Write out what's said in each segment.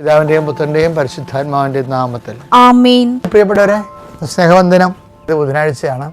പിതാവിന്റെയും പുത്രന്റെയും പരിശുദ്ധാത്മാവിന്റെയും നാമത്തിൽ. ആമേൻ. പ്രിയപ്പെട്ടവരെ സ്നേഹവന്ദനം. ഇത് ബുധനാഴ്ചയാണ്.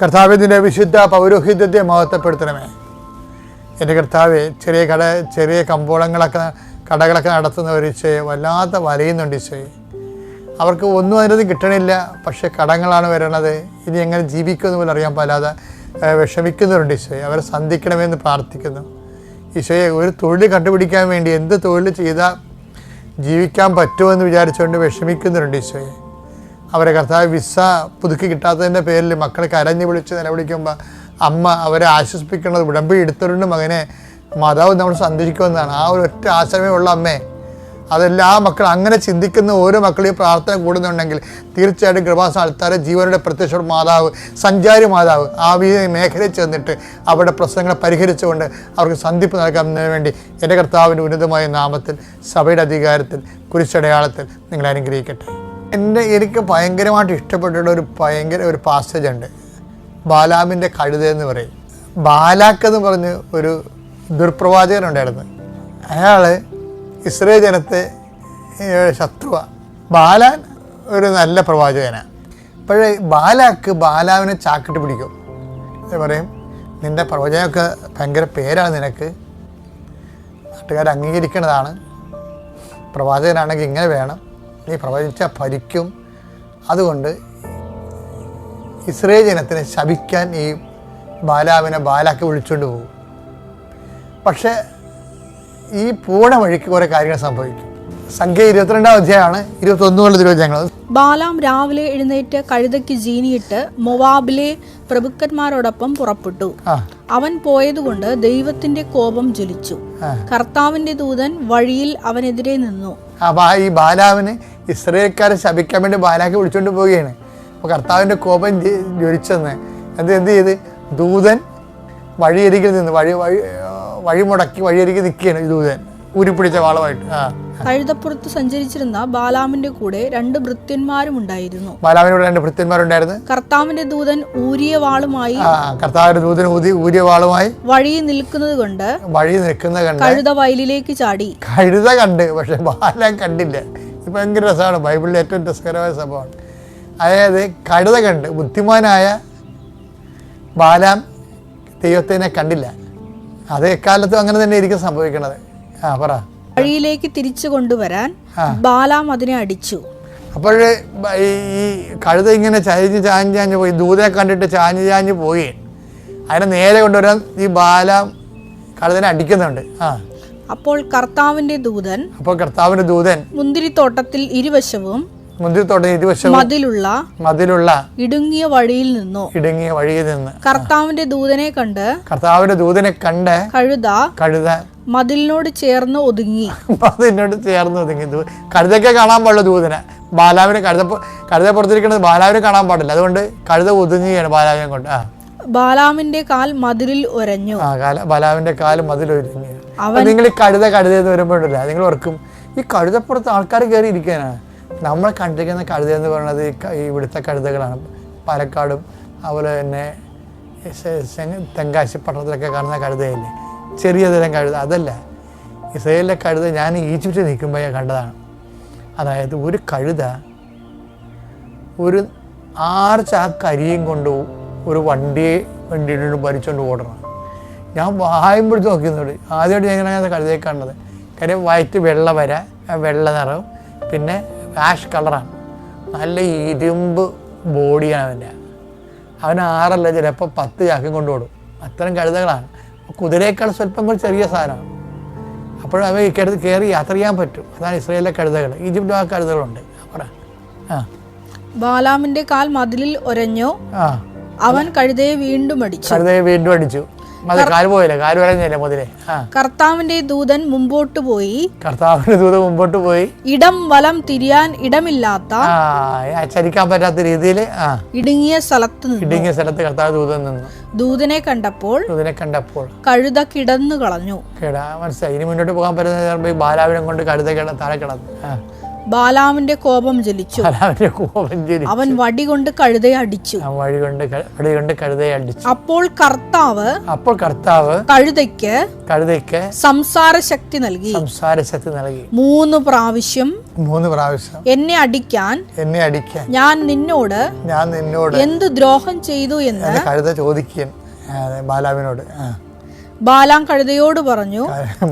കർത്താവിന്റെ വിശുദ്ധ പൗരോഹിത്യത്തെ മഹത്വപ്പെടുത്തണമേ. എന്റെ കർത്താവ് ചെറിയ കട ചെറിയ കമ്പോളങ്ങളൊക്കെ കടകളൊക്കെ നടത്തുന്നവർ ഈശോയെ വല്ലാത്ത വലയുന്നുണ്ട് ഈശോയെ. അവർക്ക് ഒന്നും അതിനൊന്നും കിട്ടണില്ല പക്ഷേ കടങ്ങളാണ് വരണത്. ഇനി എങ്ങനെ ജീവിക്കുമെന്ന് പോലും അറിയാൻ പാലാതെ വിഷമിക്കുന്നവരുണ്ട് ഈശോയെ. അവരെ സന്ധിക്കണമെന്ന് പ്രാർത്ഥിക്കുന്നു. ഈശോയെ ഒരു തൊഴിൽ കണ്ടുപിടിക്കാൻ വേണ്ടി എന്ത് തൊഴിൽ ചെയ്താൽ ജീവിക്കാൻ പറ്റുമെന്ന് വിചാരിച്ചുകൊണ്ട് വിഷമിക്കുന്നവരുണ്ട് ഈശോയെ. അവരെ കർത്താവ് വിസ പുതുക്കി കിട്ടാത്തതിന്റെ പേരിൽ മക്കളെ കരഞ്ഞു വിളിച്ച് നിലവിളിക്കുമ്പോൾ അമ്മ അവരെ ആശ്വസിപ്പിക്കുന്നത് ഉടമ്പടി എടുത്തവരുണ്ട് മകനെ. മാതാവ് നമ്മൾ സന്ദർശിക്കുമെന്നാണ്. ആ ഒരു ഒറ്റ ആശ്രമമുള്ള അമ്മേ. അതെല്ലാം മക്കൾ അങ്ങനെ ചിന്തിക്കുന്ന ഓരോ മക്കളെയും പ്രാർത്ഥന കൂടുന്നുണ്ടെങ്കിൽ തീർച്ചയായിട്ടും കൃപാസ ആൾക്കാരെ ജീവനുടെ പ്രത്യക്ഷ മാതാവ് സഞ്ചാരി മാതാവ് ആ മേഖലയിൽ ചെന്നിട്ട് അവരുടെ പ്രശ്നങ്ങളെ പരിഹരിച്ചുകൊണ്ട് അവർക്ക് സന്ധിപ്പ് നൽകാൻ വേണ്ടി എന്റെ കർത്താവിന്റെ ഉന്നതമായ നാമത്തിൽ സഭയുടെ അധികാരത്തിൽ കുരിശടയാളത്തിൽ നിങ്ങളെ അനുഗ്രഹിക്കട്ടെ. എന്റെ എനിക്ക് ഭയങ്കരമായിട്ട് ഇഷ്ടപ്പെട്ട ഒരു ഭയങ്കര ഒരു പാസേജ് ഉണ്ട്. ബാലാമിന്റെ കഴുത എന്ന് പറയും. ബാലാക്ക് എന്ന് പറഞ്ഞ് ഒരു ദുർപ്രവാചകനുണ്ടായിരുന്നു അയാൾ ഇസ്രയേൽ ജനത്തെ ശത്രുവ. ബാലാൻ ഒരു നല്ല പ്രവാചകനാണ് അപ്പോഴേ ബാലാക്ക് ബാലാവിനെ ചാക്കിട്ട് പിടിക്കും. പറയും നിന്റെ പ്രവചനമൊക്കെ ഭയങ്കര പേരാണ് നിനക്ക്. നാട്ടുകാർ അംഗീകരിക്കുന്നതാണ് പ്രവാചകനാണെങ്കിൽ ഇങ്ങനെ വേണം. നീ പ്രവചിച്ചാൽ ഭരിക്കും. അതുകൊണ്ട് ഇസ്രേ ജനത്തിനെ ശപിക്കാൻ ഈ ബാലാവിനെ ബാലാക്ക് വിളിച്ചുകൊണ്ട് പോകും. പക്ഷേ ഈ പൂണ വഴിക്ക് കുറേ കാര്യങ്ങൾ സംഭവിക്കും. സംഖ്യ ഇരുപത്തിരണ്ടാം അധ്യായമാണ് ഇരുപത്തൊന്ന് മുതൽ തിരുവചനങ്ങൾ. ബാലാം രാവിലെ എഴുന്നേറ്റ് കഴുതയ്ക്ക് ജീനിയിട്ട് മൊവാബിലെ പ്രഭുക്കന്മാരോടൊപ്പം പുറപ്പെട്ടു. അവൻ പോയതുകൊണ്ട് ദൈവത്തിന്റെ കോപം ജ്വലിച്ചു. കർത്താവിന്റെ ദൂതൻ വഴിയിൽ അവനെതിരെ നിന്നു. അപ്പൊ ഈ ബാലാവിന് ഇസ്രയേൽക്കാരെ ശപിക്കാൻ വേണ്ടി ബാലാക്ക് വിളിച്ചുകൊണ്ട് പോവുകയാണ്. അപ്പോൾ കർത്താവിന്റെ കോപം ജ്വലിച്ചെന്ന്. എന്ത് എന്ത് ചെയ്ത്? ദൂതൻ വഴിയരികിൽ നിന്ന് വഴി വഴി വഴി മുടക്കി വഴിയരികിൽ നിൽക്കുകയാണ് ദൂതൻ. ഊരിപ്പിടിച്ച വാളമായിട്ട്. ആ. കഴുതപ്പുറത്ത് സഞ്ചരിച്ചിരുന്ന ബാലാമിന്റെ കൂടെ രണ്ട് ഭൃത്യന്മാരും ഉണ്ടായിരുന്നു. ബാലാവിനോട് രണ്ട് ഭൃത്യന്മാരുണ്ടായിരുന്നു. കർത്താവിന്റെ ദൂതൻ ഊരിയ വാളുമായി കർത്താവിന്റെ ദൂതൻ ഊതി ഊരിയ വാളുമായി വഴി നിൽക്കുന്നത് കൊണ്ട് വഴി നിൽക്കുന്ന കണ്ട് കഴുത വയലിലേക്ക് ചാടി. കഴുത കണ്ട് പക്ഷെ ബാലം കണ്ടില്ല. ഭയങ്കര രസമാണ്. ബൈബിളിലെ ഏറ്റവും രസകരമായ സംഭവമാണ്. അതായത് കഴുത കണ്ട് ബുദ്ധിമാനായ ബാലാം ദൈവത്തിനെ കണ്ടില്ല. അത് എക്കാലത്തും അങ്ങനെ തന്നെ ആയിരിക്കും സംഭവിക്കണത്. ആ പറ. വഴിയിലേക്ക് തിരിച്ചു കൊണ്ടുവരാൻ ബാലാം അതിനെ അടിച്ചു. അപ്പോൾ ഈ കഴുത ഇങ്ങനെ ചാഞ്ഞ് ചാഞ്ഞ് ചാഞ്ഞ് പോയി ദൂതനെ കണ്ടിട്ട് ചാഞ്ഞ് ചാഞ്ഞ് പോയി. അതിനെ നേരെ കൊണ്ടുവരാൻ ഈ ബാലാം കഴുതനെ അടിക്കുന്നുണ്ട്. ആ. അപ്പോൾ കർത്താവിന്റെ ദൂതൻ അപ്പോൾ കർത്താവിന്റെ ദൂതൻ മുന്തിരിത്തോട്ടത്തിൽ ഇരുവശവും മുന്തിരിത്തോട്ടം ഇരുവശവും മതിലുള്ള മതിലുള്ള ഇടുങ്ങിയ വഴിയിൽ നിന്നു. ഇടുങ്ങിയ വഴിയിൽ നിന്ന്. കർത്താവിന്റെ ദൂതനെ കണ്ട് കർത്താവിന്റെ ദൂതനെ കണ്ട് കഴുത കഴുത മതിലിനോട് ചേർന്ന് ഒതുങ്ങി. മതിലിനോട് ചേർന്ന് ഒതുങ്ങി. കഴുതയ്ക്ക് കാണാൻ പാടില്ല ദൂതനെ. ബാലാവിനെ കഴുത കഴുത പുറത്തിരിക്കുന്നത് ബാലാവിനെ കാണാൻ പാടില്ല. അതുകൊണ്ട് കഴുത ഒതുങ്ങുകയാണ് ബാലാവിനെ കൊണ്ട്. ആ. ബാലാമിന്റെ കാൽ മതിലിൽ ഒരഞ്ഞു. ആ ബാലാവിന്റെ കാൽ മതിലൊരുങ്ങി നിങ്ങൾ ഈ കഴുത കഴുത എന്ന് വരുമ്പോഴല്ല നിങ്ങൾ ഓർക്കും ഈ കഴുതപ്പുറത്ത് ആൾക്കാർ കയറി ഇരിക്കാനാണ് നമ്മളെ കണ്ടിരിക്കുന്ന കഴുത എന്ന് പറയുന്നത് ഈ ഇവിടുത്തെ കഴുതകളാണ്. പാലക്കാടും അതുപോലെ തന്നെ തെങ്കാശി പട്ടണത്തിലൊക്കെ കാണുന്ന കഴുതയല്ലേ? ചെറിയ തരം കഴുത അതല്ല. ഇസ്രയേലിലെ കഴുത ഞാൻ ഈജിപ്തിൽ നിൽക്കുമ്പോൾ ഞാൻ കണ്ടതാണ്. അതായത് ഒരു കഴുത ഒരു ആറ് ചാക്ക് അരിയും കൊണ്ട് ഒരു വണ്ടിയെ വണ്ടിയിലോട്ട് ഭരിച്ചുകൊണ്ട് ഓടണം. ഞാൻ വായുമ്പോഴത്ത് നോക്കിയെന്നോട് ആദ്യമായിട്ട് ഞാൻ ഇങ്ങനെ കഴുതയെ കാണുന്നത് കാര്യം വയറ്റ് വെള്ള വര വെള്ള നിറവും പിന്നെ ആഷ് കളറാണ് നല്ല ഇരുമ്പ് ബോഡിയാണ് അവന്റെ. അവൻ ആറല്ല ചിലപ്പോൾ പത്ത് ചാക്കും കൊണ്ടുപോടും അത്തരം കഴുതകളാണ്. കുതിരയേക്കാൾ സ്വല്പം കൂടി ചെറിയ സാധനമാണ്. അപ്പോഴും അവ ഇക്കടുത്ത് കയറി യാത്ര ചെയ്യാൻ പറ്റും. അതാണ് ഇസ്രയേലിലെ കഴുതകൾ ഈജിപ്തിലും ആ കഴുതകളുണ്ട്. പറ ആ. ബാലാമിന്റെ കാൽ മതിലിൽ ഒരഞ്ഞു. ആ. അവൻ കഴുതയെ വീണ്ടും അടിച്ചു. കഴുതയെ വീണ്ടും അടിച്ചു. കർത്താവിന്റെ ദൂതൻ മുമ്പോട്ട് പോയി. കർത്താവിന്റെ ദൂതൻ മുമ്പോട്ട് പോയി. ഇടം വലം തിരിയാൻ ഇടമില്ലാത്ത ആ, പറ്റാത്ത രീതിയിൽ ഇടുങ്ങിയ സ്ഥലത്ത് നിന്നു. ഇടുങ്ങിയ സ്ഥലത്ത് കർത്താവ് ദൂതൻ നിന്നു. ദൂതനെ കണ്ടപ്പോൾ ദൂതനെ കണ്ടപ്പോൾ. കഴുത കിടന്നു കളഞ്ഞു. കിടാ മനസ്സിലായി. ഇനി മുന്നോട്ട് പോകാൻ പറ്റുന്ന ബാലാവിനെ കൊണ്ട് കഴുത കിട താഴെ കിടന്നു ബാലാമിന്റെ കോപം ജലിച്ചു കോപം ജലിച്ചു അവൻ വടി കൊണ്ട് കഴുതയെ അടിച്ചു. അവൻ വഴി കൊണ്ട് വടി കൊണ്ട് കഴുതയെ അടിച്ചു. അപ്പോൾ കർത്താവ് അപ്പോൾ കർത്താവ് കഴുതയ്ക്ക് കഴുതയ്ക്ക് സംസാര ശക്തി നൽകി. സംസാര ശക്തി നൽകി. മൂന്ന് പ്രാവശ്യം മൂന്ന് പ്രാവശ്യം എന്നെ അടിക്കാൻ എന്നെ അടിക്കാൻ ഞാൻ നിന്നോട് ഞാൻ നിന്നോട് എന്ത് ദ്രോഹം ചെയ്തു എന്ന് കഴുത ചോദിക്കും ബാലാവിനോട് ബാലാം കഴുതയോട് പറഞ്ഞു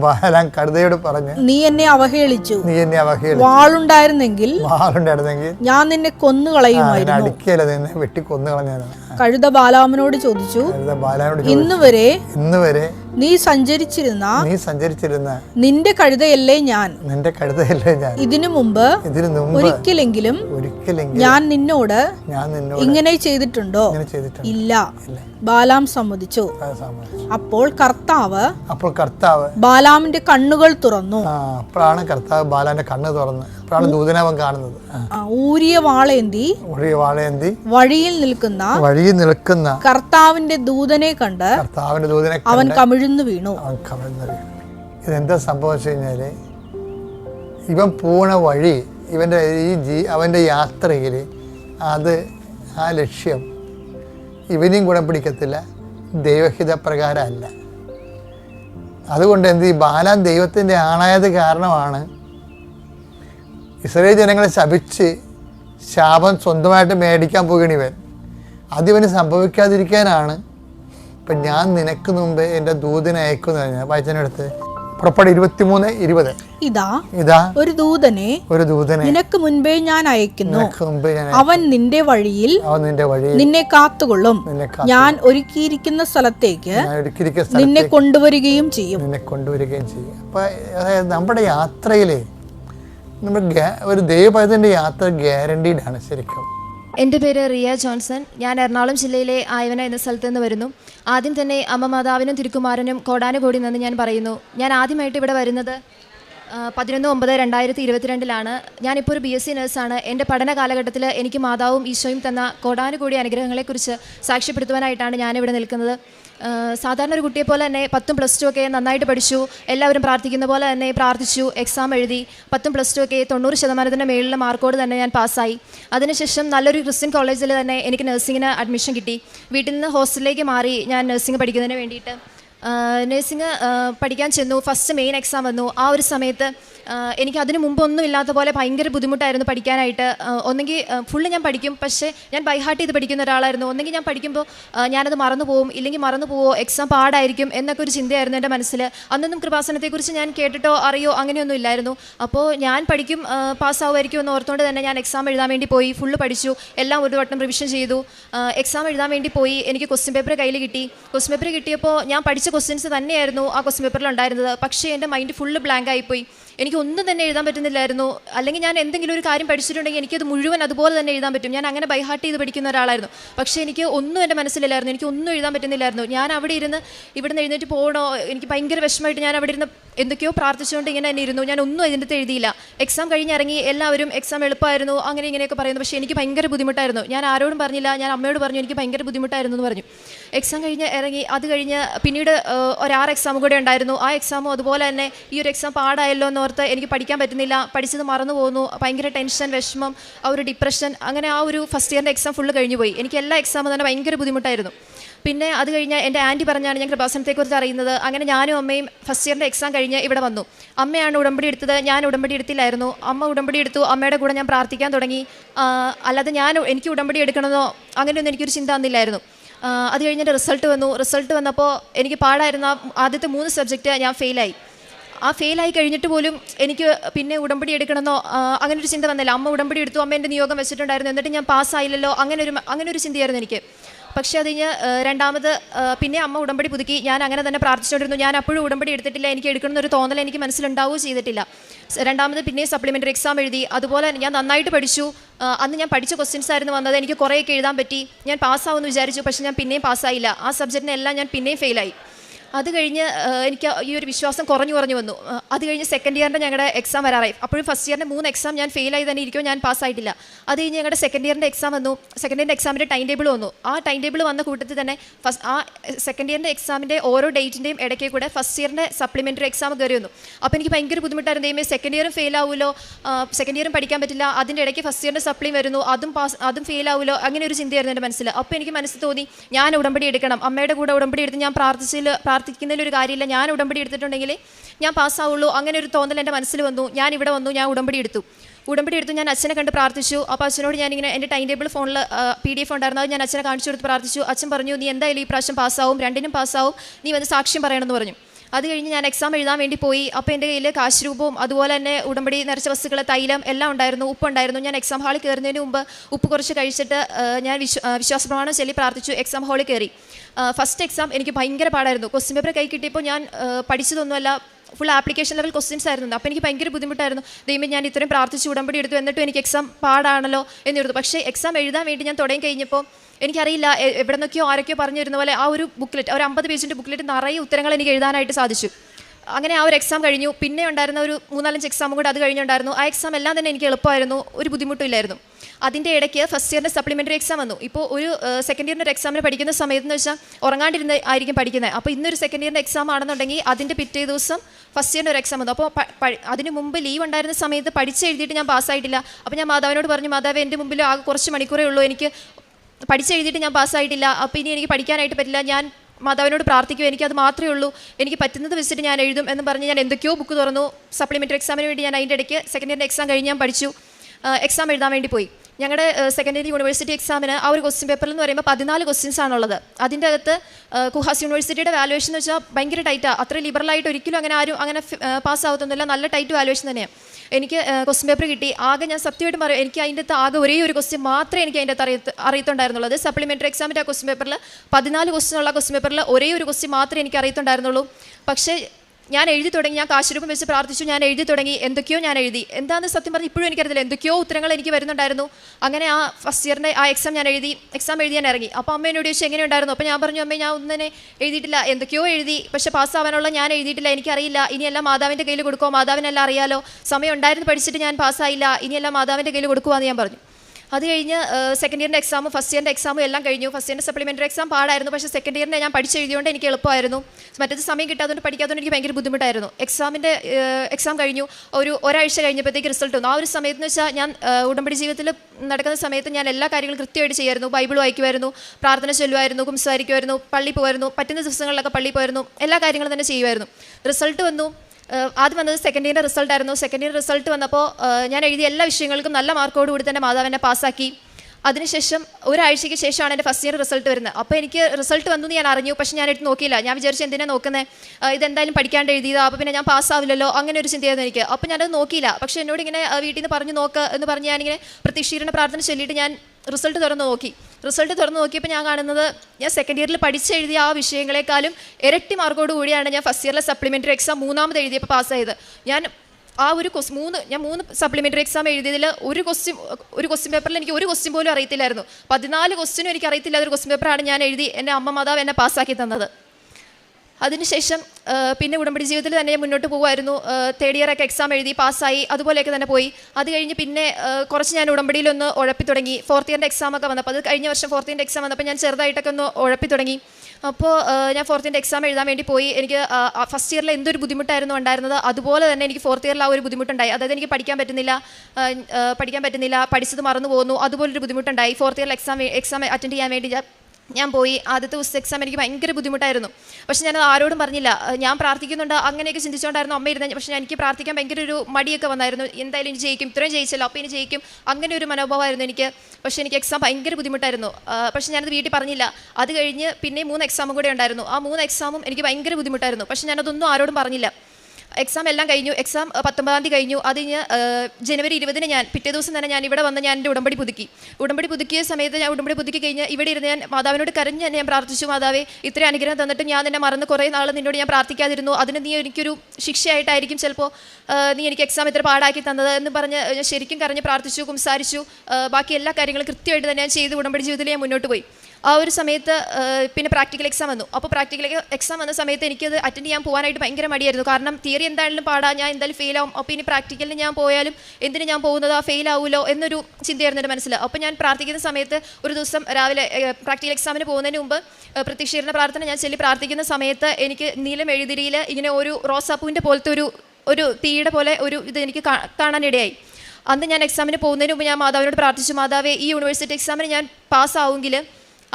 ബാലാം കഴുതയോട് പറഞ്ഞു നീ എന്നെ അവഹേളിച്ചു. നീ എന്നെ അവഹേളിച്ചു. വാളുണ്ടായിരുന്നെങ്കിൽ വാളുണ്ടായിരുന്നെങ്കിൽ ഞാൻ നിന്നെ കൊന്നുകളയുമായിരുന്നു. അടിക്കല നിന്നെ വെട്ടി കൊന്നു കളഞ്ഞാണ് കഴുത ബാലാമനോട് ചോദിച്ചു കഴുത ബാലാമനോട് ചോദിച്ചു, ഇന്ന് വരെ ഇന്ന് വരെ നീ സഞ്ചരിച്ചിരുന്ന നീ സഞ്ചരിച്ചിരുന്ന നിന്റെ കഴുതയല്ലേ ഞാൻ. നിന്റെ കഴുതയല്ലേ ഞാൻ. ഇതിനു മുമ്പ് ഇതിനു മുമ്പ് ഒരിക്കലെങ്കിലും ഒരിക്കലെങ്കിലും ഞാൻ നിന്നോട് ഞാൻ നിന്നോട് ഇങ്ങനെ ചെയ്തിട്ടുണ്ടോ? ഇങ്ങനെ ചെയ്തിട്ടുണ്ടോ. ഇല്ല. ബാലാം സമ്മതിച്ചു. അപ്പോൾ കർത്താവ് അപ്പോൾ കർത്താവ് ബാലാമിന്റെ കണ്ണുകൾ തുറന്നു. അപ്പോഴാണ് കർത്താവ് ബാലാന്റെ കണ്ണ് തുറന്ന്. അപ്പോഴാണ് ദൂതനവൻ കാണുന്നത്. ഊരിയ വാളേന്തി ഊരിയ വാളേന്തി വഴിയിൽ നിൽക്കുന്ന വഴിയിൽ നിൽക്കുന്ന കർത്താവിന്റെ ദൂതനെ കണ്ട് കർത്താവിന്റെ ദൂതനെ അവൻ കണ്ട് കമിഴ്ന്നു വീണു. അവൻ കമിഴ്ന്ന് വീണു. ഇതെന്താ സംഭവിച്ചു കഴിഞ്ഞാൽ ഇവൻ പോണ വഴി ഇവന്റെ ഈ ജീ അവന്റെ യാത്രയിൽ അത് ആ ലക്ഷ്യം ഇവനെയും ഗുണം പിടിക്കത്തില്ല ദൈവഹിത പ്രകാരമല്ല. അതുകൊണ്ട് എന്ത് ഈ ബാലാൻ ദൈവത്തിന്റെ ആണായത് കാരണമാണ് ഇസ്രയേൽ ജനങ്ങളെ ശപിച്ച് ശാപം സ്വന്തമായിട്ട് മേടിക്കാൻ പോകണിവൻ അതിവന് സംഭവിക്കാതിരിക്കാനാണ് ഇപ്പം ഞാൻ നിനക്ക് മുമ്പ് എന്റെ ദൂതനെ അയക്കുന്നു പറഞ്ഞാൽ വായിച്ചതിനടുത്ത് പുറപ്പാട് ഇരുപത്തിമൂന്ന് ഇരുപത്. ഇതാ ഇതാ. ഒരു ദൂതനെ ഒരു ദൂതനെ നിനക്ക് മുൻപേ ഞാൻ അയക്കുന്നു. അവൻ നിന്റെ വഴിയിൽ അവൻ നിന്റെ വഴി നിന്നെ കാത്തുകൊള്ളും. ഞാൻ ഒരുക്കിയിരിക്കുന്ന സ്ഥലത്തേക്ക് നിന്നെ കൊണ്ടുവരികയും ചെയ്യും. നിന്നെ കൊണ്ടുവരികയും ചെയ്യും. അപ്പൊ അതായത് നമ്മുടെ യാത്രയിലെ നമ്മുടെ ഒരു ദൈവപഥന്റെ യാത്ര ഗ്യാരണ്ടീഡ് ആണ് ശരിക്കും. എന്റെ പേര് റിയ ജോൺസൺ. ഞാൻ എറണാകുളം ജില്ലയിലെ ആയവന എന്ന സ്ഥലത്ത് നിന്ന് വരുന്നു. ആദ്യം തന്നെ അമ്മ മാതാവിനും തിരുക്കുമാരനും കോടാനുകോടി നിന്ന് ഞാൻ പറയുന്നു. ഞാൻ ആദ്യമായിട്ട് ഇവിടെ വരുന്നത് പതിനൊന്ന് ഒമ്പത് രണ്ടായിരത്തി ഇരുപത്തിരണ്ടിലാണ്. ഞാനിപ്പോൾ ഒരു ബി എസ് സി നഴ്സാണ് എന്റെ പഠന കാലഘട്ടത്തിൽ എനിക്ക് മാതാവും ഈശോയും തന്ന കോടാനുകൂടി അനുഗ്രഹങ്ങളെക്കുറിച്ച് സാക്ഷ്യപ്പെടുത്തുവാനായിട്ടാണ് ഞാനിവിടെ നിൽക്കുന്നത്. സാധാരണ ഒരു കുട്ടിയെ പോലെ തന്നെ പത്തും പ്ലസ് ടു ഒക്കെ നന്നായിട്ട് പഠിച്ചു എല്ലാവരും പ്രാർത്ഥിക്കുന്ന പോലെ തന്നെ പ്രാർത്ഥിച്ചു എക്സാം എഴുതി പത്തും പ്ലസ് ടു ഒക്കെ തൊണ്ണൂറ് ശതമാനത്തിന്റെ മേളിലെ മാർക്കോട് തന്നെ ഞാൻ പാസ്സായി അതിനുശേഷം നല്ലൊരു ക്രിസ്ത്യൻ കോളേജിൽ തന്നെ എനിക്ക് നഴ്സിങ്ങിന് അഡ്മിഷൻ കിട്ടി. വീട്ടിൽ നിന്ന് ഹോസ്റ്റലിലേക്ക് മാറി ഞാൻ നഴ്സിംഗ് പഠിക്കുന്നതിന് വേണ്ടിയിട്ട് നഴ്സിംഗ് പഠിക്കാൻ ചെന്നു. ഫസ്റ്റ് മെയിൻ എക്സാം വന്നു. ആ ഒരു സമയത്ത് എനിക്ക് അതിന് മുമ്പൊന്നും ഇല്ലാത്ത പോലെ ഭയങ്കര ബുദ്ധിമുട്ടായിരുന്നു പഠിക്കാനായിട്ട്. ഒന്നെങ്കിൽ ഫുള്ള് ഞാൻ പഠിക്കും. പക്ഷേ ഞാൻ ബൈഹാർട്ട് ചെയ്ത് പഠിക്കുന്ന ഒരാളായിരുന്നു. ഒന്നെങ്കിൽ ഞാൻ പഠിക്കുമ്പോൾ ഞാനത് മറന്നു പോകും ഇല്ലെങ്കിൽ മറന്നു പോവോ എക്സാം പാടായിരിക്കും എന്നൊക്കെ ഒരു ചിന്തയായിരുന്നു എന്റെ മനസ്സിൽ. അന്നൊന്നും കൃപാസനത്തെക്കുറിച്ച് ഞാൻ കേട്ടിട്ടോ അറിയോ അങ്ങനെയൊന്നും ഇല്ലായിരുന്നു. അപ്പോൾ ഞാൻ പഠിക്കും പാസ്സാവുമായിരിക്കും എന്ന് ഓർത്തുകൊണ്ട് തന്നെ ഞാൻ എക്സാം എഴുതാൻ വേണ്ടി പോയി. ഫുള്ള് പഠിച്ചു. എല്ലാം ഒരു വട്ടം റിവിഷൻ ചെയ്തു. എക്സാം എഴുതാൻ വേണ്ടി പോയി. എനിക്ക് ക്വസ്റ്റ്യൻ പേപ്പർ കയ്യിൽ കിട്ടി. ക്വസ്റ്റ്യൻ പേപ്പർ കിട്ടിയപ്പോൾ ഞാൻ പഠിച്ച ക്വസ്റ്റ്യൻസ് തന്നെയായിരുന്നു ആ ക്വസ്റ്റ്യൻ പേപ്പറിൽ ഉണ്ടായിരുന്നത്. പക്ഷേ എന്റെ മൈൻഡ് ഫുള്ള് ബ്ലാങ്ക് ആയിപ്പോയി. എനിക്ക് ഒന്നും തന്നെ എഴുതാൻ പറ്റുന്നില്ലായിരുന്നു. അല്ലെങ്കിൽ ഞാൻ എന്തെങ്കിലും ഒരു കാര്യം പഠിച്ചിട്ടുണ്ടെങ്കിൽ എനിക്കത് മുഴുവൻ അതുപോലെ തന്നെ എഴുതാൻ പറ്റും. ഞാൻ അങ്ങനെ ബൈഹാർട്ട് ചെയ്ത് പഠിക്കുന്ന ഒരാളായിരുന്നു. പക്ഷേ എനിക്ക് ഒന്നും എന്റെ മനസ്സിലില്ലായിരുന്നു. എനിക്ക് ഒന്നും എഴുതാൻ പറ്റുന്നില്ലായിരുന്നു. ഞാൻ അവിടെ ഇരുന്ന് ഇവിടുന്ന് എഴുന്നേറ്റ് പോകണോ എനിക്ക് ഭയങ്കര വിഷമമായിട്ട് ഞാൻ അവിടെ ഇരുന്ന് എന്തൊക്കെയോ പ്രാർത്ഥിച്ചുകൊണ്ട് ഇങ്ങനെ തന്നെ ഇരുന്നു. ഞാൻ ഒന്നും അതിന്റെ എഴുതിയില്ല. എക്സാം കഴിഞ്ഞിറങ്ങി എല്ലാവരും എക്സാം എളുപ്പമായിരുന്നു. അങ്ങനെ ഇങ്ങനെയൊക്കെ പറയുന്നു. പക്ഷേ എനിക്ക് ഭയങ്കര ബുദ്ധിമുട്ടായിരുന്നു. ഞാൻ ആരോടും പറഞ്ഞില്ല. ഞാൻ അമ്മയോട് പറഞ്ഞു എനിക്ക് ഭയങ്കര ബുദ്ധിമുട്ടായിരുന്നു എന്ന് പറഞ്ഞു. എക്സാം കഴിഞ്ഞ് ഇറങ്ങി അത് കഴിഞ്ഞ് പിന്നീട് ഒരാറ് എക്സാം കൂടെ ഉണ്ടായിരുന്നു. ആ എക്സാമും അതുപോലെ തന്നെ ഈ ഒരു എക്സാം പാടായല്ലോ എന്ന് ഓർത്ത് എനിക്ക് പഠിക്കാൻ പറ്റുന്നില്ല പഠിച്ചത് മറന്നു പോകുന്നു ഭയങ്കര ടെൻഷൻ വിഷമം ആ ഒരു ഡിപ്രഷൻ അങ്ങനെ ആ ഒരു ഫസ്റ്റ് ഇയറിന്റെ എക്സാം ഫുള്ള് കഴിഞ്ഞു പോയി. എനിക്ക് എല്ലാ എക്സാമും തന്നെ ഭയങ്കര ബുദ്ധിമുട്ടായിരുന്നു. പിന്നെ അത് കഴിഞ്ഞ് എന്റെ ആന്റി പറഞ്ഞാണ് ഞാൻ കൃപാസനത്തെക്കുറിച്ച് അറിയുന്നത്. അങ്ങനെ ഞാനും അമ്മയും ഫസ്റ്റ് ഇയറിന്റെ എക്സാം കഴിഞ്ഞ് ഇവിടെ വന്നു. അമ്മയാണ് ഉടമ്പടി എടുത്തത് ഞാൻ ഉടമ്പടി എടുത്തില്ലായിരുന്നു. അമ്മ ഉടമ്പടി എടുത്തു അമ്മയുടെ കൂടെ ഞാൻ പ്രാർത്ഥിക്കാൻ തുടങ്ങി. അല്ലാതെ ഞാൻ എനിക്ക് ഉടമ്പടി എടുക്കണമെന്നോ അങ്ങനെയൊന്നും എനിക്കൊരു ചിന്ത അന്നില്ലായിരുന്നു ആ, അത് കഴിഞ്ഞിട്ട് റിസൾട്ട് വന്നു. റിസൾട്ട് വന്നപ്പോൾ എനിക്ക് പാടായിരുന്ന ആദ്യത്തെ മൂന്ന് സബ്ജക്റ്റ് ഞാൻ ഫെയിലായി ആ ഫെയിലായി കഴിഞ്ഞിട്ട് പോലും എനിക്ക് പിന്നെ ഉടമ്പടി എടുക്കണമെന്നോ അങ്ങനെ ഒരു ചിന്ത വന്നില്ല. അമ്മ ഉടമ്പടി എടുത്തു അമ്മ എന്റെ നിയോഗം വെച്ചിട്ടുണ്ടായിരുന്നു. എന്നിട്ട് ഞാൻ പാസ്സായില്ലല്ലോ. അങ്ങനെ ഒരു അങ്ങനെ ഒരു ചിന്തയായിരുന്നു എനിക്ക്. പക്ഷേ അത് കഴിഞ്ഞ് രണ്ടാമത് പിന്നെ അമ്മ ഉടമ്പടി പുതുക്കി. ഞാൻ അങ്ങനെ തന്നെ പ്രാർത്ഥിച്ചുകൊണ്ടിരുന്നു. ഞാൻ അപ്പോഴും ഉടമ്പടി എടുത്തിട്ടില്ല. എനിക്ക് എടുക്കണമെന്നൊരു തോന്നൽ എനിക്ക് മനസ്സിലുണ്ടാവുകയും ചെയ്തിട്ടില്ല. രണ്ടാമത് പിന്നെ സപ്ലിമെന്ററി എക്സാം എഴുതി. അതുപോലെ ഞാൻ നന്നായിട്ട് പഠിച്ചു. അന്ന് ഞാൻ പഠിച്ച ക്വസ്റ്റ്യൻസ് ആയിരുന്നു വന്നത്. എനിക്ക് കുറേയൊക്കെ എഴുതാൻ പറ്റി. ഞാൻ പാസ്സാവുമെന്ന് വിചാരിച്ചു. പക്ഷേ ഞാൻ പിന്നെയും പാസ്സായില്ല. ആ സബ്ജക്റ്റിനെല്ലാം ഞാൻ പിന്നെയും ഫെയിലായി. അത് കഴിഞ്ഞ് എനിക്ക് ഈ ഒരു വിശ്വാസം കുറഞ്ഞു കുറഞ്ഞു വന്നു. അത് കഴിഞ്ഞ് സെക്കൻഡ് ഇയറിന്റെ ഞങ്ങളുടെ എക്സാം വരാറായി. അപ്പോഴും ഫസ്റ്റ് ഇയറിന്റെ മൂന്ന് എക്സാം ഞാൻ ഫെയിലായി തന്നെ ഇരിക്കും ഞാൻ പാസ്സായിട്ടില്ല അത് കഴിഞ്ഞ് ഞങ്ങളുടെ സെക്കൻഡ് ഇയറിന്റെ എക്സാം വന്നു. സെക്കൻഡ് ഇയറിന്റെ എക്സാമിന്റെ ടൈം ടേബിൾ വന്നു. ആ ടൈം ടേബിൾ വന്ന കൂട്ടത്തിൽ തന്നെ ഫസ്റ്റ് ആ സെക്കൻഡ് ഇയറിന്റെ എക്സാമിന്റെ ഓരോ ഡേറ്റിന്റെയും ഇടയ്ക്ക് കൂടെ ഫസ്റ്റ് ഇയറിന്റെ സപ്ലിമെന്ററി എക്സാം കയറി വന്നു. അപ്പോൾ എനിക്ക് ഭയങ്കര ബുദ്ധിമുട്ടായിരുന്നു. ദൈവമേ സെക്കൻഡ് ഇയറും ഫെയിൽ ആവുമല്ലോ സെക്കൻഡ് ഇയറും പഠിക്കാൻ പറ്റില്ല. അതിന്റെ ഇടയ്ക്ക് ഫസ്റ്റ് ഇയറിന്റെ സപ്ലി വരുന്നു. അതും പാസ് അതും ഫെയിൽ ആവുമല്ലോ അങ്ങനെ ഒരു ചിന്തയായിരുന്നു എന്റെ മനസ്സിൽ അപ്പോൾ എനിക്ക് മനസ്സിൽ തോന്നി ഞാൻ ഉടമ്പടി എടുക്കണം. അമ്മയുടെ കൂടെ ഉടമ്പടി എടുത്ത് ഞാൻ പ്രാർത്ഥിച്ചതിൽ പ്രാർത്ഥിക്കുന്നതിൽ ഒരു കാര്യമില്ല. ഞാൻ ഉടമ്പടി എടുത്തിട്ടുണ്ടെങ്കിൽ ഞാൻ പാസ്സാവുള്ളൂ അങ്ങനെ ഒരു തോന്നൽ എന്റെ മനസ്സിൽ വന്നു. ഞാൻ ഇവിടെ വന്നു. ഞാൻ ഉടമ്പടി എടുത്തു. ഉടമ്പടി എടുത്തു. ഞാൻ അച്ഛനെ കണ്ട് പ്രാർത്ഥിച്ചു. അപ്പോൾ അച്ഛനോട് ഞാനിങ്ങനെ എന്റെ ടൈം ടേബിൾ ഫോണിൽ പി ഡി എഫ് ഉണ്ടായിരുന്നു. അത് ഞാൻ അച്ഛനെ കാണിച്ചു കൊടുത്ത് പ്രാർത്ഥിച്ചു. അച്ഛൻ പറഞ്ഞു നീ എന്തായാലും ഈ പ്രാവശ്യം പാസ്സാവും രണ്ടിനും പാസ്സാവും നീ വന്ന് സാക്ഷ്യം പറയണമെന്ന് പറഞ്ഞു. അത് കഴിഞ്ഞ് ഞാൻ എക്സാം എഴുതാൻ വേണ്ടി പോയി. അപ്പോൾ എന്റെ കയ്യിൽ കാശ് രൂപവും അതുപോലെ തന്നെ ഉടമ്പടി നിറച്ച വസ്തുക്കൾ തൈലം എല്ലാം ഉണ്ടായിരുന്നു. ഉപ്പുണ്ടായിരുന്നു ഞാൻ എക്സാം ഹാളിൽ കയറുന്നതിന് മുമ്പ് ഉപ്പ് കുറച്ച് കഴിച്ചിട്ട് ഞാൻ വിശ്വ വിശ്വാസപ്രമാണം വിശ്വാസ പ്രമാണം ചൊല്ലി പ്രാർത്ഥിച്ചു എക്സാം ഹാളിൽ കയറി ഫസ്റ്റ് എക്സാം എനിക്ക് ഭയങ്കര പാടായിരുന്നു. ക്വസ്റ്റ്യൻ പേപ്പർ കൈ കിട്ടിയപ്പോൾ ഞാൻ പഠിച്ചതൊന്നുമല്ല ഫുൾ ആപ്ലിക്കേഷൻ ലെവൽ ക്വസ്റ്റ്യൻസ് ആയിരുന്നു. അപ്പോൾ എനിക്ക് ഭയങ്കര ബുദ്ധിമുട്ടായിരുന്നു. ദൈവം ഞാൻ ഇത്രയും പ്രാർത്ഥിച്ച് ഉടമ്പടി എടുത്തു എന്നിട്ടും എനിക്ക് എക്സാം പാടാണല്ലോ എന്നിരുന്നു പക്ഷേ എക്സാം എഴുതാൻ വേണ്ടി ഞാൻ തുടങ്ങി കഴിഞ്ഞപ്പോൾ എനിക്കറിയില്ല എവിടെ നിന്നൊക്കെയോ ആരൊക്കെയോ പറഞ്ഞു തരുന്ന പോലെ ആ ഒരു ബുക്ക്ലെറ്റ് ഒരു അമ്പത് പേജിന്റെ ബുക്ക്ലെറ്റ് നിറയെ ഉത്തരങ്ങൾ എനിക്ക് എഴുതാനായിട്ട് സാധിച്ചു. അങ്ങനെ ആ ഒരു എക്സാം കഴിഞ്ഞു. പിന്നെ ഉണ്ടായിരുന്ന ഒരു മൂന്നാലഞ്ച് എക്സാമും കൂടെ അത് കഴിഞ്ഞുണ്ടായിരുന്നു. ആ എക്സാം എല്ലാം തന്നെ എനിക്ക് എളുപ്പമായിരുന്നു. ഒരു ബുദ്ധിമുട്ടില്ലായിരുന്നു. അതിന്റെ ഇടയ്ക്ക് ഫസ്റ്റ് ഇയറിന്റെ സപ്ലിമെന്ററി എക്സാം വന്നു. ഇപ്പോൾ ഒരു സെക്കൻഡ് ഇയറിന്റെ എക്സാമിന് പഠിക്കുന്ന സമയത്ത് എന്ന് വെച്ചാൽ ഉറങ്ങാണ്ടിരുന്ന് ആയിരിക്കും പഠിക്കുന്നത്. അപ്പോൾ ഇന്നൊരു സെക്കൻഡ് ഇയറിന്റെ എക്സാം ആണെന്നുണ്ടെങ്കിൽ അതിന്റെ പിറ്റേ ദിവസം ഫസ്റ്റ് ഇയറിന്റെ ഒരു എക്സാം വന്നു. അപ്പോൾ അതിന് മുമ്പ് ലീവ് ഉണ്ടായിരുന്ന സമയത്ത് പഠിച്ച് എഴുതിയിട്ട് ഞാൻ പാസ്സായിട്ടില്ല അപ്പോൾ ഞാൻ മാതാവിനോട് പറഞ്ഞു മാതാവ് എന്റെ മുമ്പിൽ ആകെ കുറച്ച് മണിക്കൂറേ ഉള്ളൂ. എനിക്ക് പഠിച്ചെഴുതിയിട്ട് ഞാൻ പാസ്സായിട്ടില്ല. അപ്പോൾ ഇനി എനിക്ക് പഠിക്കാനായിട്ട് പറ്റില്ല. ഞാൻ മാതാവിനോട് പ്രാർത്ഥിക്കും എനിക്കത് മാത്രമേ ഉള്ളൂ. എനിക്ക് പറ്റുന്നത് വെച്ചിട്ട് ഞാൻ എഴുതും എന്ന് പറഞ്ഞ് ഞാൻ എന്തൊക്കെയോ ബുക്ക് തുറന്നു. സപ്ലിമെന്ററി എക്സാമിന് വേണ്ടി ഞാൻ അതിന്റെ ഇടയ്ക്ക് സെക്കൻഡ് ഇയറിന്റെ എക്സാം കഴിഞ്ഞ് ഞാൻ പഠിച്ചു. എക്സാം എഴുതാൻ വേണ്ടി പോയി. ഞങ്ങളുടെ സെക്കൻഡ് ഇയർ യൂണിവേഴ്സിറ്റി എക്സാമിന് ആ ഒരു ക്വസ്റ്റ്യൻ പേപ്പറിൽ എന്ന് പറയുമ്പോൾ പതിനാല് ക്വസ്റ്റ്യൻസ് ആണുള്ളത് അതിന്റെ അകത്ത് കുഹാസ് യൂണിവേഴ്സിറ്റിയുടെ വാലുവേഷൻ എന്ന് വെച്ചാൽ ഭയങ്കര ടൈറ്റാണ് അത്ര ലിബറലായിട്ട് ഒരിക്കലും അങ്ങനെ ആരും അങ്ങനെ പാസ്സാവത്തൊന്നുമില്ല നല്ല ടൈറ്റ് വാലുവേഷൻ തന്നെയാണ് എനിക്ക് ക്വസ്റ്റ്യൻ പേപ്പർ കിട്ടി. ആകെ ഞാൻ സത്യമായിട്ടും പറയും എനിക്ക് അതിന്റെ അകത്ത് ആകെ ഒരേ ഒരു ക്വസ്റ്റ്യൻ മാത്രമേ എനിക്ക് അതിന്റെ അകത്ത് അറിയത്ത് അറിയത്തുണ്ടായിരുന്നുള്ളൂ. അത് സപ്ലിമെന്ററി എക്സാമിന്റെ ആ ക്വസ്റ്റ്യൻ പേപ്പറിൽ പതിനാല് ക്വസ്റ്റ്യൻ ഉള്ള ക്വസ്റ്റ്യൻ പേപ്പറിൽ ഒരേ ഒരു ക്വസ്റ്റ്യൻ മാത്രമേ എനിക്ക് അറിയത്തുണ്ടായിരുന്നുള്ളൂ. പക്ഷേ ഞാൻ എഴുതി തുടങ്ങി ഞാൻ കാശുരൂപം വെച്ച് പ്രാർത്ഥിച്ചു ഞാൻ എഴുതി തുടങ്ങി. എന്തൊക്കെയോ ഞാൻ എഴുതി. എന്താണെന്ന് സത്യം പറഞ്ഞാൽ ഇപ്പോഴും എനിക്കറിയില്ല എന്തൊക്കെയോ ഉത്തരങ്ങൾ എനിക്ക് വരുന്നുണ്ടായിരുന്നു. അങ്ങനെ ആ ഫസ്റ്റ് ഇയറിന്റെ ആ എക്സാം ഞാൻ എഴുതി എക്സാം എഴുതി ഞാൻ ഇറങ്ങി. അപ്പോൾ അമ്മേനോട് എന്നോട് എങ്ങനെ ഉണ്ടായിരുന്നു അപ്പോൾ ഞാൻ പറഞ്ഞു അമ്മേ ഞാൻ ഒന്നും തന്നെ എഴുതിയിട്ടില്ല. എന്തൊക്കെയോ എഴുതി. പക്ഷേ പാസ്സാവാനുള്ള ഞാൻ എഴുതിയിട്ടില്ല. എനിക്കറിയില്ല. ഇനിയെല്ലാം മാതാവിന്റെ കയ്യിൽ കൊടുക്കുമോ മാതാവിനെല്ലാം അറിയാലോ. സമയം ഉണ്ടായിരുന്നു പഠിച്ചിട്ട് ഞാൻ പാസ്സായില്ല. ഇനിയെല്ലാം മാതാവിന്റെ കയ്യിൽ കൊടുക്കുവാന്ന് ഞാൻ പറഞ്ഞു. അത് കഴിഞ്ഞ് സെക്കൻഡ് ഇയറിന്റെ എക്സാം ഫസ്റ്റ് ഇയറിന്റെ എക്സാം എല്ലാം കഴിഞ്ഞു. ഫസ്റ്റ് ഇയറിന്റെ സപ്ലിമെന്ററി എക്സാം പാടായിരുന്നു. പക്ഷേ സെക്കൻഡ് ഇയറിന്റെ ഞാൻ പഠിച്ചെഴുതിയോണ്ട് എനിക്ക് എളുപ്പമായിരുന്നു. മറ്റേത് സമയം കിട്ടാത്തതുകൊണ്ട് പഠിക്കാത്തതുകൊണ്ട് എനിക്ക് ഭയങ്കര ബുദ്ധിമുട്ടായിരുന്നു. എക്സാമിന്റെ എക്സാം കഴിഞ്ഞു. ഒരു ഒരാഴ്ച കഴിഞ്ഞപ്പോഴത്തേക്ക് റിസൾട്ട് വന്നു. ആ ഒരു സമയത്ത് എന്ന് വെച്ചാൽ ഞാൻ ഉടമ്പടി ജീവിതത്തിൽ നടക്കുന്ന സമയത്ത് ഞാൻ എല്ലാ കാര്യങ്ങളും കൃത്യമായിട്ട് ചെയ്യായിരുന്നു. ബൈബിൾ വായിക്കുമായിരുന്നു പ്രാർത്ഥന ചൊല്ലുമായിരുന്നു കുംസാരിക്കുമായിരുന്നു പള്ളി പോകുമായിരുന്നു പറ്റുന്ന ദിവസങ്ങളിലൊക്കെ പള്ളി പോയിരുന്നു എല്ലാ കാര്യങ്ങളും തന്നെ ചെയ്യുമായിരുന്നു. റിസൾട്ട് വന്നു. ആദ്യം വന്നത് സെക്കൻഡ് ഇയറിന്റെ റിസൾട്ട് ആയിരുന്നു. സെക്കൻഡ് ഇയർ റിസൾട്ട് വന്നപ്പോൾ ഞാൻ എഴുതിയ എല്ലാ വിഷയങ്ങൾക്കും നല്ല മാർക്കോട് കൂടി തന്നെ മാതാവിനെ പാസ്സാക്കി. അതിനുശേഷം ഒരാഴ്ചയ്ക്ക് ശേഷമാണ് എന്റെ ഫസ്റ്റ് ഇയർ റിസൾട്ട് വരുന്നത്. അപ്പോൾ എനിക്ക് റിസൾട്ട് വന്നു ഞാൻ അറിഞ്ഞു പക്ഷേ ഞാൻ എടുത്ത് നോക്കിയില്ല. ഞാൻ വിചാരിച്ചു എന്തിനാണ് നോക്കുന്നത് ഇതെന്തായാലും പഠിക്കാണ്ട് എഴുതിയത്. അപ്പോൾ പിന്നെ ഞാൻ പാസ്സാവില്ലല്ലോ അങ്ങനെ ഒരു ചിന്തയായിരുന്നു എനിക്ക്. അപ്പോൾ ഞാനത് നോക്കിയില്ല. പക്ഷേ എന്നോട് ഇങ്ങനെ വീട്ടിൽ നിന്ന് പറഞ്ഞു നോക്ക് എന്ന് പറഞ്ഞ് ഞാനിങ്ങനെ പ്രതീക്ഷീരണ പ്രാർത്ഥന ചൊല്ലിയിട്ട് ഞാൻ റിസൾട്ട് തുറന്ന് നോക്കി. റിസൾട്ട് തുറന്ന് നോക്കിയപ്പോൾ ഞാൻ കാണുന്നത് ഞാൻ സെക്കൻഡ് ഇയറിൽ പഠിച്ചെഴുതിയ ആ വിഷയങ്ങളെക്കാളും ഇരട്ടി മാർക്കോട് കൂടിയാണ് ഞാൻ ഫസ്റ്റ് ഇയറിലെ സപ്ലിമെന്ററി എക്സാം മൂന്നാമത് എഴുതിയപ്പോൾ പാസ്സായത് ഞാൻ ആ ഒരു ക്വസ് മൂന്ന് ഞാൻ മൂന്ന് സപ്ലിമെന്ററി എക്സാം എഴുതിയതിൽ ഒരു ക്വസ്റ്റ്യൻ ഒരു ക്വസ്റ്റ്യൻ പേപ്പറിൽ എനിക്ക് ഒരു ക്വസ്റ്റ്യൻ പോലും അറിയത്തില്ലായിരുന്നു. പതിനാല് ക്വസ്റ്റ്യനും എനിക്ക് അറിയത്തില്ലാത്ത ഒരു ക്വസ്റ്റ്യൻ പേപ്പറാണ് ഞാൻ എഴുതി എന്റെ അമ്മ മാതാവ് എന്നെ പാസ്സാക്കി തന്നത്. അതിനുശേഷം പിന്നെ ഉടമ്പടി ജീവിതത്തിൽ തന്നെ മുന്നോട്ട് പോകുമായിരുന്നു. തേർഡ് ഇയർ ഒക്കെ എക്സാം എഴുതി പാസ്സായി. അതുപോലെയൊക്കെ തന്നെ പോയി. അത് കഴിഞ്ഞ് പിന്നെ കുറച്ച് ഞാൻ ഉടമ്പടിയിലൊന്ന് ഉഴപ്പി തുടങ്ങി. ഫോർത്ത് ഇയറിന്റെ എക്സാം ഒക്കെ വന്നപ്പോൾ അത് കഴിഞ്ഞ വർഷം ഫോർത്ത് ഇയറിന്റെ എക്സാം വന്നപ്പോൾ ഞാൻ ചെറുതായിട്ടൊക്കെ ഒന്ന് ഉഴപ്പി തുടങ്ങി. അപ്പോൾ ഞാൻ ഫോർത്ത് ഇയറിന്റെ എക്സാം എഴുതാൻ വേണ്ടി പോയി. എനിക്ക് ഫസ്റ്റ് ഇയറിൽ എന്തൊരു ബുദ്ധിമുട്ടായിരുന്നു ഉണ്ടായിരുന്നത് അതുപോലെ തന്നെ എനിക്ക് ഫോർത്ത് ഇയറിൽ ആ ഒരു ബുദ്ധിമുട്ടുണ്ടായി. അതായത് എനിക്ക് പഠിക്കാൻ പറ്റുന്നില്ല പഠിക്കാൻ പറ്റുന്നില്ല പഠിച്ചത് മറന്നു പോകുന്നു അതുപോലൊരു ബുദ്ധിമുട്ടുണ്ടായി. ഫോർത്ത് ഇയറിൽ എക്സാം എക്സാം അറ്റൻഡ് ചെയ്യാൻ വേണ്ടി ഞാൻ പോയി ആദ്യത്തെ ദിവസത്തെ എക്സാം എനിക്ക് ഭയങ്കര ബുദ്ധിമുട്ടായിരുന്നു. പക്ഷെ ഞാൻ ആരോടും പറഞ്ഞില്ല. ഞാൻ പ്രാർത്ഥിക്കുന്നുണ്ട്. അങ്ങനെയൊക്കെ ചിന്തിച്ചുകൊണ്ടായിരുന്നു അമ്മ ഇരുന്നത്. പക്ഷെ എനിക്ക് പ്രാർത്ഥിക്കാൻ ഭയങ്കര ഒരു മടിയൊക്കെ വന്നായിരുന്നു. എന്തായാലും ഇനി ജയിക്കും. ഇത്രയും ജയിച്ചല്ലോ. അപ്പോൾ ഇനി ജയിക്കും. അങ്ങനെ ഒരു മനോഭാവമായിരുന്നു എനിക്ക്. പക്ഷേ എനിക്ക് എക്സാം ഭയങ്കര ബുദ്ധിമുട്ടായിരുന്നു. പക്ഷെ ഞാനത് വീട്ടിൽ പറഞ്ഞില്ല. അത് കഴിഞ്ഞ് പിന്നെ മൂന്ന് എക്സാമും കൂടെ ഉണ്ടായിരുന്നു. ആ മൂന്ന് എക്സാമും എനിക്ക് ഭയങ്കര ബുദ്ധിമുട്ടായിരുന്നു. പക്ഷെ ഞാനതൊന്നും ആരോടും പറഞ്ഞില്ല. എക്സാം എല്ലാം കഴിഞ്ഞു. എക്സാം പത്തൊമ്പതാം തീയതി കഴിഞ്ഞു. അത് കഴിഞ്ഞ് ജനുവരി ഇരുപതിന് ഞാൻ പിറ്റേ ദിവസം തന്നെ ഞാൻ ഇവിടെ വന്ന് ഞാൻ എന്റെ ഉടമ്പടി പുതുക്കി. ഉടമ്പടി പുതുക്കിയ സമയത്ത് ഞാൻ ഉടമ്പടി പുതുക്കി കഴിഞ്ഞ് ഇവിടെ ഇരുന്ന് ഞാൻ മാതാവിനോട് കരഞ്ഞ് തന്നെ ഞാൻ പ്രാർത്ഥിച്ചു മാതാവേ ഇത്രയും അനുഗ്രഹം തന്നിട്ട് ഞാൻ നിന്നെ മറന്ന് കുറേ നാൾ നിന്നോട് ഞാൻ പ്രാർത്ഥിക്കാതിരുന്നു. അതിന് നീ എനിക്കൊരു ശിക്ഷയായിട്ടായിരിക്കും ചിലപ്പോൾ നീ എനിക്ക് എക്സാം ഇത്ര പാടാക്കി തന്നത് എന്ന് പറഞ്ഞ് ഞാൻ ശരിക്കും കരഞ്ഞ് പ്രാർത്ഥിച്ചു കുംസാരിച്ചു. ബാക്കി എല്ലാ കാര്യങ്ങളും കൃത്യമായിട്ട് തന്നെ ഞാൻ ചെയ്ത് ഉടമ്പടി ജീവിതത്തിൽ ഞാൻ മുന്നോട്ട് പോയി. ആ ഒരു സമയത്ത് പിന്നെ പ്രാക്ടിക്കൽ എക്സാം വന്നു. അപ്പോൾ പ്രാക്ടിക്കൽ എക്സാം വന്ന സമയത്ത് എനിക്കത് അറ്റൻഡ് ചെയ്യാൻ പോകാനായിട്ട് ഭയങ്കര മടിയായിരുന്നു. കാരണം തിയറി എന്തായാലും പാടാ ഞാൻ എന്തായാലും ഫെയിൽ ആവും. അപ്പോൾ ഇനി പ്രാക്ടിക്കലിന് ഞാൻ പോയാലും എന്തിന് ഞാൻ പോകുന്നത്? ആ ഫെയിൽ ആവുമല്ലോ എന്നൊരു ചിന്തയായിരുന്നു എന്റെ മനസ്സിൽ. അപ്പോൾ ഞാൻ പ്രാർത്ഥിക്കുന്ന സമയത്ത് ഒരു ദിവസം രാവിലെ പ്രാക്ടിക്കൽ എക്സാമിന് പോകുന്നതിന് മുമ്പ് പ്രത്യക്ഷീരണ പ്രാർത്ഥന ഞാൻ ചൊല്ലി പ്രാർത്ഥിക്കുന്ന സമയത്ത് എനിക്ക് നീലം എഴുതിരിയിൽ ഇങ്ങനെ ഒരു റോസാപ്പൂവിന്റെ പോലത്തെ ഒരു ഒരു തീയുടെ പോലെ ഒരു ഇത് എനിക്ക് കാണാനിടയായി അന്ന് ഞാൻ എക്സാമിന് പോകുന്നതിന് മുമ്പ് ഞാൻ മാതാവിനോട് പ്രാർത്ഥിച്ചു മാതാവേ ഈ യൂണിവേഴ്സിറ്റി എക്സാമിന് ഞാൻ പാസ്സാവുമെങ്കിൽ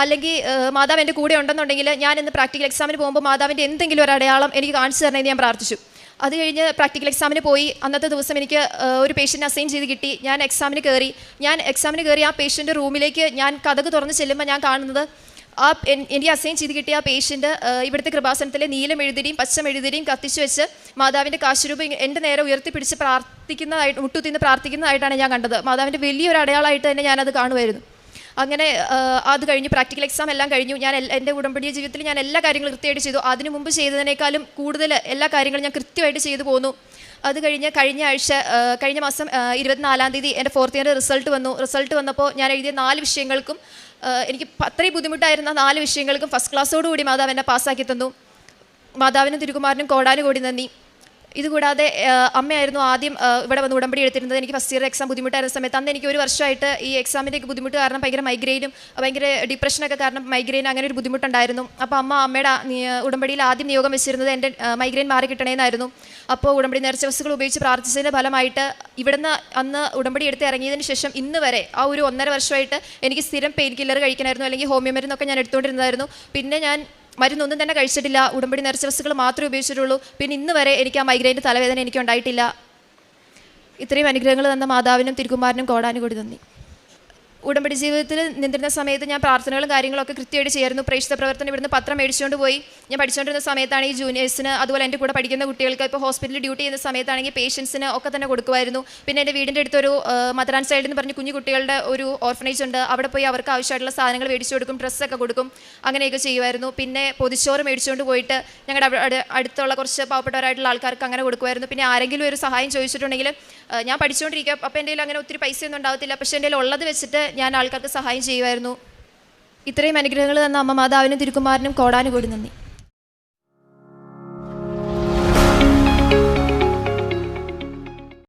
അല്ലെങ്കിൽ മാതാവ് എന്റെ കൂടെ ഉണ്ടെന്നുണ്ടെങ്കിൽ ഞാൻ ഇന്ന് പ്രാക്ടിക്കൽ എക്സാമിന് പോകുമ്പോൾ മാതാവിന്റെ എന്തെങ്കിലും ഒരു അടയാളം എനിക്ക് കാണിച്ചു തരണമെന്ന് ഞാൻ പ്രാർത്ഥിച്ചു. അത് കഴിഞ്ഞ് പ്രാക്ടിക്കൽ എക്സാമിന് പോയി. അന്നത്തെ ദിവസം എനിക്ക് ഒരു പേഷ്യന്റ് അസൈൻ ചെയ്ത് കിട്ടി. ഞാൻ എക്സാമിന് കയറി. ഞാൻ എക്സാമിന് കയറി ആ പേഷ്യന്റെ റൂമിലേക്ക് ഞാൻ കഥക് തുറന്ന് ചെല്ലുമ്പോൾ ഞാൻ കാണുന്നത് ആ എനിക്ക് അസൈൻ ചെയ്ത് കിട്ടിയ ആ പേഷ്യന്റ് ഇവിടുത്തെ കൃപാസനത്തിലെ നീലം എഴുതിരിയും പച്ചം എഴുതിരിയും കത്തിച്ച് വെച്ച് മാതാവിന്റെ കാശുരൂപം എന്റെ നേരെ ഉയർത്തിപ്പിടിച്ച് പ്രാർത്ഥിക്കുന്നതായിട്ട് മുട്ടുത്തിന്ന് പ്രാർത്ഥിക്കുന്നതായിട്ടാണ് ഞാൻ കണ്ടത്. മാതാവിന്റെ വലിയൊരു അടയാളമായിട്ട് തന്നെ ഞാനത് കാണുമായിരുന്നു. അങ്ങനെ അത് കഴിഞ്ഞ് പ്രാക്ടിക്കൽ എക്സാം എല്ലാം കഴിഞ്ഞു. ഞാൻ എന്റെ ഉടമ്പടി ജീവിതത്തിൽ ഞാൻ എല്ലാ കാര്യങ്ങളും കൃത്യമായിട്ട് ചെയ്തു. അതിനു മുമ്പ് ചെയ്തതിനേക്കാളും കൂടുതൽ എല്ലാ കാര്യങ്ങളും ഞാൻ കൃത്യമായിട്ട് ചെയ്തു പോന്നു. അത് കഴിഞ്ഞ് കഴിഞ്ഞ ആഴ്ച കഴിഞ്ഞ മാസം ഇരുപത്തിനാലാം തീയതി എന്റെ ഫോർത്ത് ഇയറിന്റെ റിസൾട്ട് വന്നു. റിസൾട്ട് വന്നപ്പോൾ ഞാൻ എഴുതിയ നാല് വിഷയങ്ങൾക്കും എനിക്ക് അത്രയും ബുദ്ധിമുട്ടായിരുന്ന നാല് വിഷയങ്ങൾക്കും ഫസ്റ്റ് ക്ലാസ്സോടുകൂടി മാതാവ് എന്നെ പാസ്സാക്കി തന്നു. മാതാവിനും തിരുകുമാരനും കോടാനും കൂടി നന്ദി. ഇതുകൂടാതെ അമ്മയായിരുന്നു ആദ്യം ഇവിടെ വന്ന് ഉടമ്പടി എടുത്തിരുന്നത്. എനിക്ക് ഫസ്റ്റ് ഇയർ എക്സാം ബുദ്ധിമുട്ടായിരുന്ന സമയത്ത് അന്ന് എനിക്ക് ഒരു വർഷമായിട്ട് ഈ എക്സാമിന്റെ ബുദ്ധിമുട്ട് കാരണം ഭയങ്കര മൈഗ്രെയിനും ഭയങ്കര ഡിപ്രഷനൊക്കെ കാരണം മൈഗ്രെയിൻ അങ്ങനെ ഒരു ബുദ്ധിമുട്ടുണ്ടായിരുന്നു. അപ്പോൾ അമ്മ അമ്മയുടെ ഉടമ്പടിയിൽ ആദ്യം നിയോഗം വെച്ചിരുന്നത് എന്റെ മൈഗ്രെയിൻ മാറി കിട്ടണേന്നായിരുന്നു. അപ്പോൾ ഉടമ്പടി നേർച്ച വസ്തുക്കൾ ഉപയോഗിച്ച് പ്രാർത്ഥിച്ചതിന്റെ ഫലമായിട്ട് ഇവിടുന്ന് അന്ന് ഉടമ്പടി എടുത്ത് ഇറങ്ങിയതിന് ശേഷം ഇന്ന് വരെ ആ ഒരു ഒന്നര വർഷമായിട്ട് എനിക്ക് സ്ഥിരം പെയിൻ കില്ലർ കഴിക്കണമായിരുന്നു അല്ലെങ്കിൽ ഹോമിയോ മരുന്നൊക്കെ ഞാൻ എടുത്തുകൊണ്ടിരുന്നതായിരുന്നു. പിന്നെ ഞാൻ മരുന്നൊന്നും തന്നെ കഴിച്ചിട്ടില്ല. ഉടമ്പടി നിറച്ച വസ്തുക്കൾ മാത്രമേ ഉപയോഗിച്ചിട്ടുള്ളൂ. പിന്നെ ഇന്ന് വരെ എനിക്ക് ആ മൈഗ്രൈന്റെ തലവേദന എനിക്ക് ഉണ്ടായിട്ടില്ല ഇത്രയും അനുഗ്രഹങ്ങൾ തന്ന മാതാവിനും തിരുകുമാരനും കോടാനും കൂടി നന്ദി. ഉടമ്പടി ജീവിതത്തിൽ നിന്നിരുന്ന സമയത്ത് ഞാൻ പ്രാർത്ഥനകളും കാര്യങ്ങളൊക്കെ കൃത്യമായിട്ട് ചെയ്യായിരുന്നു. പ്രേക്ഷിത പ്രവർത്തനം ഇവിടുന്ന് പത്രം മേടിച്ചുകൊണ്ട് പോയി. ഞാൻ പഠിച്ചുകൊണ്ടിരുന്ന സമയത്താണ് ഈ ജൂനിയേഴ്സിന് അതുപോലെ എന്റെ കൂടെ പഠിക്കുന്ന കുട്ടികൾക്ക് ഇപ്പോൾ ഹോസ്പിറ്റലിൽ ഡ്യൂട്ടി ചെയ്യുന്ന സമയത്താണെങ്കിൽ പേഷ്യൻസിന് ഒക്കെ തന്നെ കൊടുക്കുമായിരുന്നു. പിന്നെ എന്റെ വീടിന്റെ അടുത്തൊരു മദറാൻ സൈഡിൽ എന്ന് പറഞ്ഞ് കുഞ്ഞു കുട്ടികളുടെ ഒരു ഓർഫനേജ് ഉണ്ട്. അവിടെ പോയി അവർക്ക് ആവശ്യമായിട്ടുള്ള സാധനങ്ങൾ മേടിച്ചു കൊടുക്കും ഡ്രസ്സൊക്കെ കൊടുക്കും അങ്ങനെയൊക്കെ ചെയ്യുമായിരുന്നു. പിന്നെ പൊതിച്ചോറ് മേടിച്ചുകൊണ്ട് പോയിട്ട് ഞങ്ങളുടെ അടുത്തുള്ള കുറച്ച് പാവപ്പെട്ടവരായിട്ടുള്ള ആൾക്കാർക്ക് അങ്ങനെ കൊടുക്കുമായിരുന്നു. പിന്നെ ആരെങ്കിലും ഒരു സഹായം ചോദിച്ചിട്ടുണ്ടെങ്കിൽ ഞാൻ പഠിച്ചുകൊണ്ടിരിക്കുക അപ്പോൾ എന്റെ അങ്ങനെ ഒത്തിരി പൈസയൊന്നും ഉണ്ടാവത്തില്ല പക്ഷേ എന്റെ ഉള്ളത് വെച്ചിട്ട് ഞാൻ ആൾക്കാർക്ക് സഹായം ചെയ്യുമായിരുന്നു. ഇത്രയും അനുഗ്രഹങ്ങൾ തന്ന അമ്മ മാതാവിനും തിരുക്കുമാരനും കോടാനുകൂടി നന്ദി.